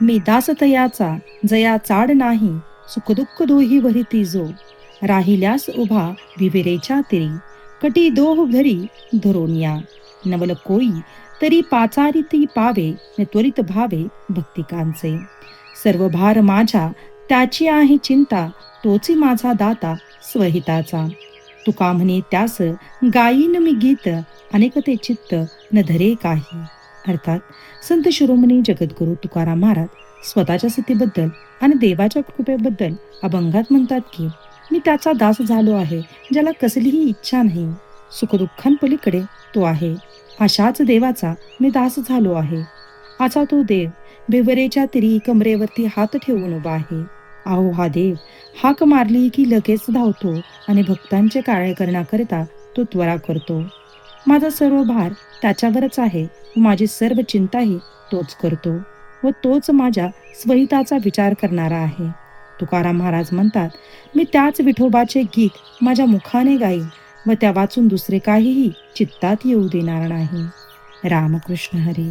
मी दासतयाचा Jaya Chad नाही सुखदुःख दोही भरिती जो. राहिल्यास उभा विविरेच्या तिरी कटी दोह घरी धरून या नवल कोई तरी पाचारिती पावे न त्वरित भावे भक्तिकांचे. सर्व भार माझ्या त्याची आहे चिंता तोची माझा दाता स्वहिताचा. तुका म्हणे त्यास गायीन मी गीत अनेक ते चित्त न धरे काही. अर्थात संत शिरोमणी जगद्गुरु तुकाराम महाराज स्वतःच्या स्थितीबद्दल आणि देवाच्या कृपेबद्दल अभंगात म्हणतात की मी त्याचा दास झालो आहे ज्याला कसलीही इच्छा नाही. सुखदुःखांपलीकडे तो आहे. अशाच देवाचा मी दास झालो आहे. असा तो देव बेवरेच्या तिरी कमरेवरती हात ठेवून उभा आहे. अहो हा देव हाक मारली की लगेच धावतो आणि भक्तांचे काळे करण्याकरिता तो त्वरा करतो. माझा सर्व भार त्याच्यावरच आहे. व माझी सर्व चिंताही तोच करतो व तोच माझ्या स्वहिताचा विचार करणारा आहे. तुकाराम महाराज म्हणतात मी त्याच विठोबाचे गीत माझ्या मुखाने गाईन व त्या वाचून दुसरे काहीही चित्तात येऊ देणार नाही. रामकृष्ण हरी.